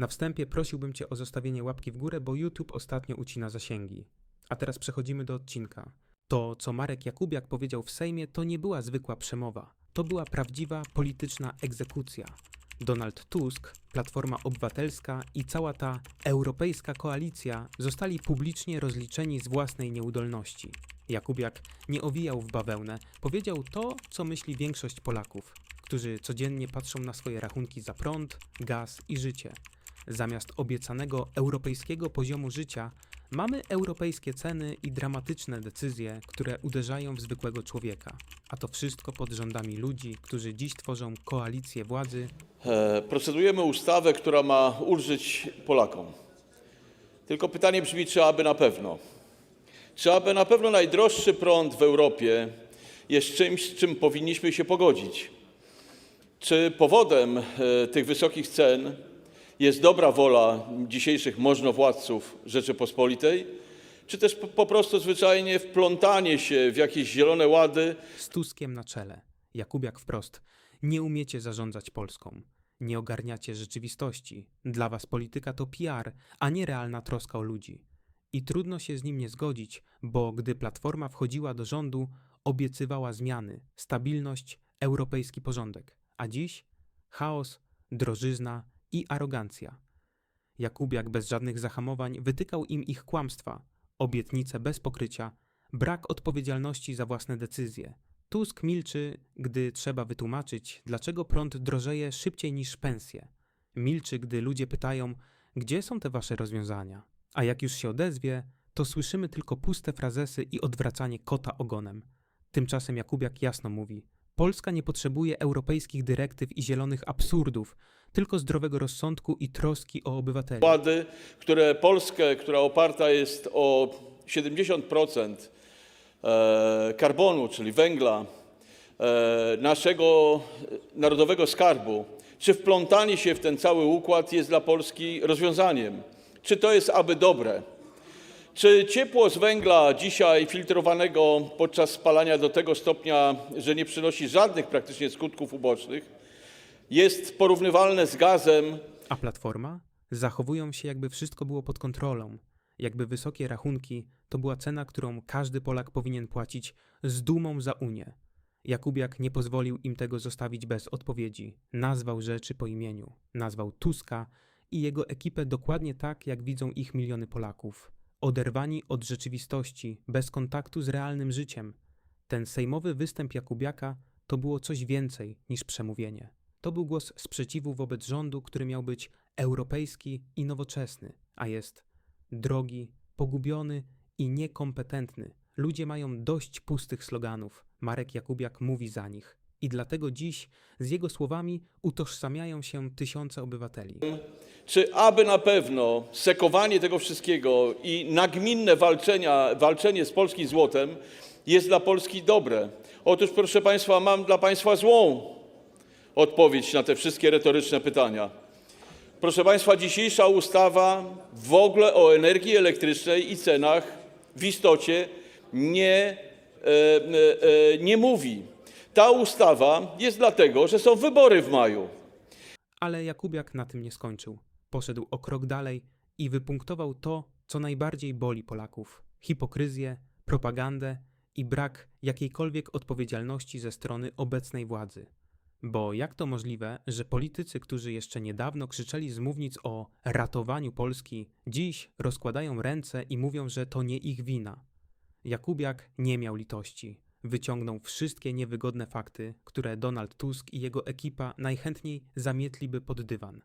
Na wstępie prosiłbym Cię o zostawienie łapki w górę, bo YouTube ostatnio ucina zasięgi. A teraz przechodzimy do odcinka. To, co Marek Jakubiak powiedział w Sejmie, to nie była zwykła przemowa. To była prawdziwa polityczna egzekucja. Donald Tusk, Platforma Obywatelska i cała ta europejska koalicja zostali publicznie rozliczeni z własnej nieudolności. Jakubiak nie owijał w bawełnę, powiedział to, co myśli większość Polaków, którzy codziennie patrzą na swoje rachunki za prąd, gaz i życie. Zamiast obiecanego europejskiego poziomu życia, mamy europejskie ceny i dramatyczne decyzje, które uderzają w zwykłego człowieka. A to wszystko pod rządami ludzi, którzy dziś tworzą koalicję władzy E, Procedujemy ustawę, która ma ulżyć Polakom. Tylko pytanie brzmi, czy aby na pewno? Czy aby na pewno najdroższy prąd w Europie jest czymś, z czym powinniśmy się pogodzić? Czy powodem e, tych wysokich cen jest dobra wola dzisiejszych możnowładców Rzeczypospolitej, czy też po- prostu zwyczajnie wplątanie się w jakieś zielone łady z Tuskiem na czele. Jakubiak wprost. Nie umiecie zarządzać Polską. Nie ogarniacie rzeczywistości. Dla was polityka to PR, a nie realna troska o ludzi. I trudno się z nim nie zgodzić, bo gdy Platforma wchodziła do rządu, obiecywała zmiany, stabilność, europejski porządek. A dziś chaos, drożyzna i arogancja. Jakubiak bez żadnych zahamowań wytykał im ich kłamstwa, obietnice bez pokrycia, brak odpowiedzialności za własne decyzje. Tusk milczy, gdy trzeba wytłumaczyć, dlaczego prąd drożeje szybciej niż pensje. Milczy, gdy ludzie pytają, gdzie są te wasze rozwiązania. A jak już się odezwie, to słyszymy tylko puste frazesy i odwracanie kota ogonem. Tymczasem Jakubiak jasno mówi: Polska nie potrzebuje europejskich dyrektyw i zielonych absurdów, tylko zdrowego rozsądku i troski o obywateli. Łady, które Polskę, która oparta jest o 70% e, karbonu, czyli węgla, e, naszego narodowego skarbu, czy wplątanie się w ten cały układ jest dla Polski rozwiązaniem? Czy to jest aby dobre? Czy ciepło z węgla dzisiaj filtrowanego podczas spalania do tego stopnia, że nie przynosi żadnych praktycznie skutków ubocznych, jest porównywalne z gazem, A Platforma? Zachowują się, jakby wszystko było pod kontrolą. Jakby wysokie rachunki to była cena, którą każdy Polak powinien płacić z dumą za Unię. Jakubiak nie pozwolił im tego zostawić bez odpowiedzi. Nazwał rzeczy po imieniu. Nazwał Tuska i jego ekipę dokładnie tak, jak widzą ich miliony Polaków. Oderwani od rzeczywistości, bez kontaktu z realnym życiem. Ten sejmowy występ Jakubiaka to było coś więcej niż przemówienie. To był głos sprzeciwu wobec rządu, który miał być europejski i nowoczesny, a jest drogi, pogubiony i niekompetentny. Ludzie mają dość pustych sloganów. Marek Jakubiak mówi za nich. I dlatego dziś z jego słowami utożsamiają się tysiące obywateli. Czy aby na pewno sekowanie tego wszystkiego i nagminne walczenia, walczenie z polskim złotem jest dla Polski dobre? Otóż, proszę Państwa, mam dla Państwa złą odpowiedź na te wszystkie retoryczne pytania. Proszę Państwa, dzisiejsza ustawa w ogóle o energii elektrycznej i cenach w istocie nie, e, e, e, nie mówi. Ta ustawa jest dlatego, że są wybory w maju. Ale Jakubiak na tym nie skończył. Poszedł o krok dalej i wypunktował to, co najbardziej boli Polaków: hipokryzję, propagandę i brak jakiejkolwiek odpowiedzialności ze strony obecnej władzy. Bo jak to możliwe, że politycy, którzy jeszcze niedawno krzyczeli z mównic o ratowaniu Polski, dziś rozkładają ręce i mówią, że to nie ich wina? Jakubiak nie miał litości. Wyciągnął wszystkie niewygodne fakty, które Donald Tusk i jego ekipa najchętniej zamietliby pod dywan.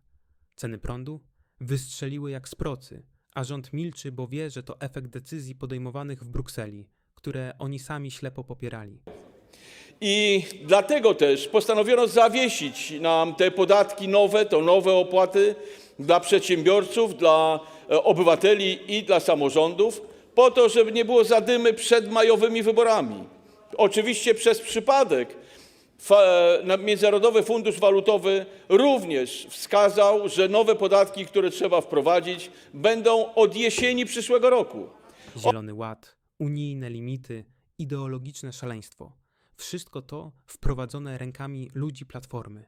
Ceny prądu wystrzeliły jak z procy, a rząd milczy, bo wie, że to efekt decyzji podejmowanych w Brukseli, które oni sami ślepo popierali. I dlatego też postanowiono zawiesić nam te podatki nowe, to nowe opłaty dla przedsiębiorców, dla e, obywateli i dla samorządów, po to, żeby nie było zadymy przed majowymi wyborami. Oczywiście przez przypadek na- Międzynarodowy Fundusz Walutowy również wskazał, że nowe podatki, które trzeba wprowadzić, będą od jesieni przyszłego roku. Zielony Ład, unijne limity, ideologiczne szaleństwo. Wszystko to wprowadzone rękami ludzi Platformy.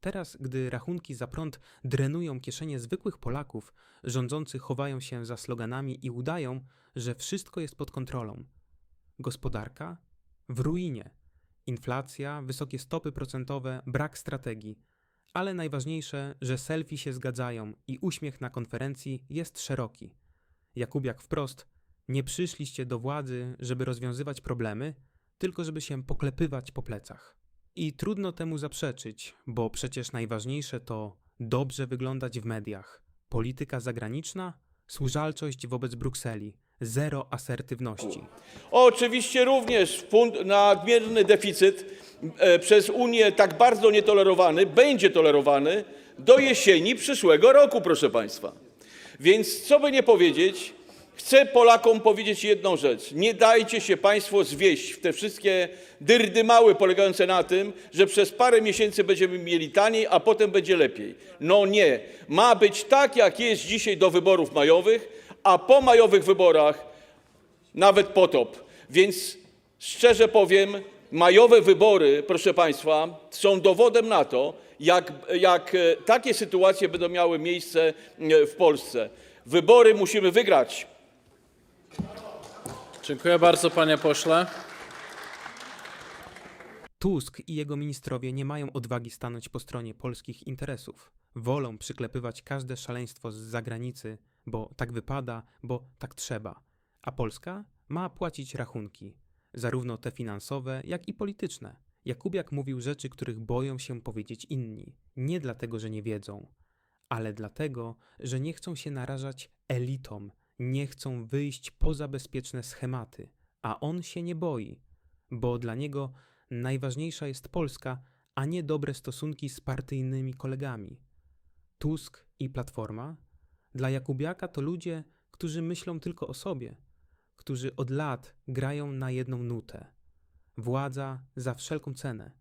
Teraz, gdy rachunki za prąd drenują kieszenie zwykłych Polaków, rządzący chowają się za sloganami i udają, że wszystko jest pod kontrolą. Gospodarka w ruinie. Inflacja, wysokie stopy procentowe, brak strategii. Ale najważniejsze, że selfie się zgadzają i uśmiech na konferencji jest szeroki. Jakubiak wprost: Nie przyszliście do władzy, żeby rozwiązywać problemy, tylko żeby się poklepywać po plecach. I trudno temu zaprzeczyć, bo przecież najważniejsze to dobrze wyglądać w mediach. Polityka zagraniczna, służalczość wobec Brukseli, zero asertywności. Oczywiście również nadmierny deficyt e, przez Unię tak bardzo nietolerowany będzie tolerowany do jesieni przyszłego roku, proszę Państwa. Więc co by nie powiedzieć, chcę Polakom powiedzieć jedną rzecz. Nie dajcie się Państwo zwieść w te wszystkie dyrdymały polegające na tym, że przez parę miesięcy będziemy mieli taniej, a potem będzie lepiej. No nie. Ma być tak, jak jest dzisiaj do wyborów majowych, a po majowych wyborach nawet potop. Więc szczerze powiem, majowe wybory, proszę Państwa, są dowodem na to, jak, jak e, takie sytuacje będą miały miejsce e, w Polsce. Wybory musimy wygrać. Dziękuję bardzo, panie pośle. Tusk i jego ministrowie nie mają odwagi stanąć po stronie polskich interesów. Wolą przyklepywać każde szaleństwo z zagranicy, bo tak wypada, bo tak trzeba. A Polska ma płacić rachunki, zarówno te finansowe, jak i polityczne. Jakubiak mówił rzeczy, których boją się powiedzieć inni. Nie dlatego, że nie wiedzą, ale dlatego, że nie chcą się narażać elitom, nie chcą wyjść poza bezpieczne schematy, a on się nie boi, bo dla niego najważniejsza jest Polska, a nie dobre stosunki z partyjnymi kolegami. Tusk i Platforma dla Jakubiaka to ludzie, którzy myślą tylko o sobie, którzy od lat grają na jedną nutę. Władza za wszelką cenę,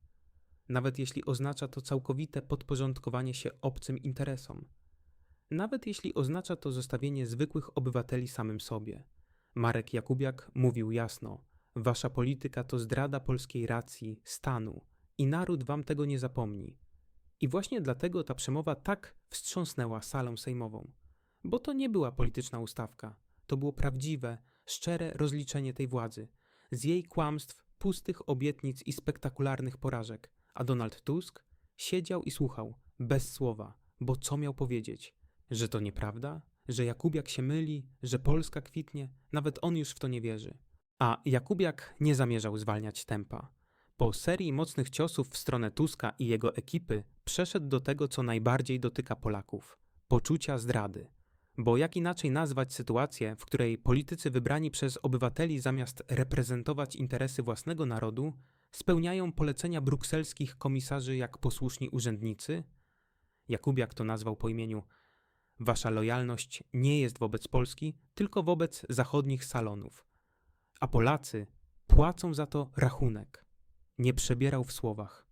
nawet jeśli oznacza to całkowite podporządkowanie się obcym interesom. Nawet jeśli oznacza to zostawienie zwykłych obywateli samym sobie. Marek Jakubiak mówił jasno: Wasza polityka to zdrada polskiej racji, stanu i naród wam tego nie zapomni. I właśnie dlatego ta przemowa tak wstrząsnęła salą sejmową. Bo to nie była polityczna ustawka, to było prawdziwe, szczere rozliczenie tej władzy z jej kłamstw, pustych obietnic i spektakularnych porażek. A Donald Tusk siedział i słuchał, bez słowa, bo co miał powiedzieć? Że to nieprawda? Że Jakubiak się myli? Że Polska kwitnie? Nawet on już w to nie wierzy. A Jakubiak nie zamierzał zwalniać tempa. Po serii mocnych ciosów w stronę Tuska i jego ekipy przeszedł do tego, co najbardziej dotyka Polaków poczucia zdrady. Bo jak inaczej nazwać sytuację, w której politycy wybrani przez obywateli zamiast reprezentować interesy własnego narodu, spełniają polecenia brukselskich komisarzy jak posłuszni urzędnicy? Jakubiak to nazwał po imieniu. Wasza lojalność nie jest wobec Polski, tylko wobec zachodnich salonów. A Polacy płacą za to rachunek. Nie przebierał w słowach.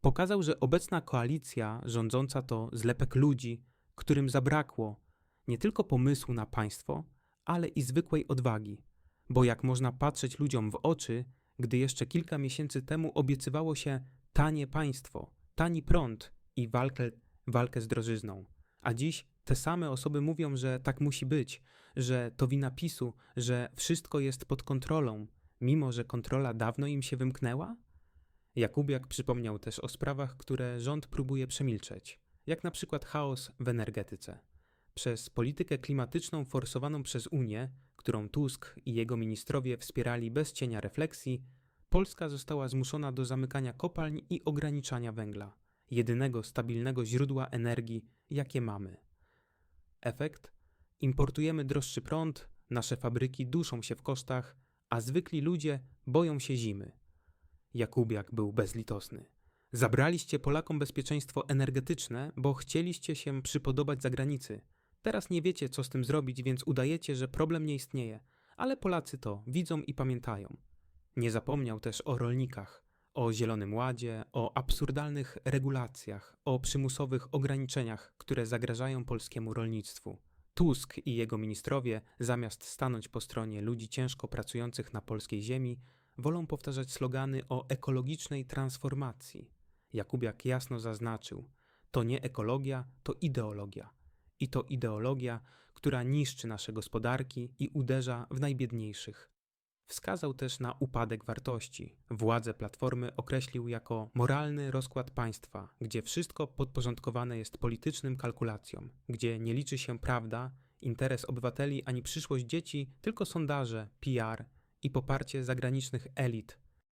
Pokazał, że obecna koalicja rządząca to zlepek ludzi, którym zabrakło nie tylko pomysłu na państwo, ale i zwykłej odwagi. Bo jak można patrzeć ludziom w oczy, gdy jeszcze kilka miesięcy temu obiecywało się tanie państwo, tani prąd i walkę, walkę z drożyzną. A dziś te same osoby mówią, że tak musi być, że to wina PiSu, że wszystko jest pod kontrolą, mimo że kontrola dawno im się wymknęła? Jakubiak przypomniał też o sprawach, które rząd próbuje przemilczeć, jak na przykład chaos w energetyce. Przez politykę klimatyczną forsowaną przez Unię, którą Tusk i jego ministrowie wspierali bez cienia refleksji, Polska została zmuszona do zamykania kopalń i ograniczania węgla, jedynego stabilnego źródła energii, jakie mamy. Efekt? Importujemy droższy prąd, nasze fabryki duszą się w kosztach, a zwykli ludzie boją się zimy. Jakubiak był bezlitosny. Zabraliście Polakom bezpieczeństwo energetyczne, bo chcieliście się przypodobać zagranicy. Teraz nie wiecie, co z tym zrobić, więc udajecie, że problem nie istnieje, ale Polacy to widzą i pamiętają. Nie zapomniał też o rolnikach, o Zielonym Ładzie, o absurdalnych regulacjach, o przymusowych ograniczeniach, które zagrażają polskiemu rolnictwu. Tusk i jego ministrowie, zamiast stanąć po stronie ludzi ciężko pracujących na polskiej ziemi, wolą powtarzać slogany o ekologicznej transformacji. Jakubiak jasno zaznaczył: to nie ekologia, to ideologia. I to ideologia, która niszczy nasze gospodarki i uderza w najbiedniejszych. Wskazał też na upadek wartości. Władzę Platformy określił jako moralny rozkład państwa, gdzie wszystko podporządkowane jest politycznym kalkulacjom, gdzie nie liczy się prawda, interes obywateli ani przyszłość dzieci, tylko sondaże, PR i poparcie zagranicznych elit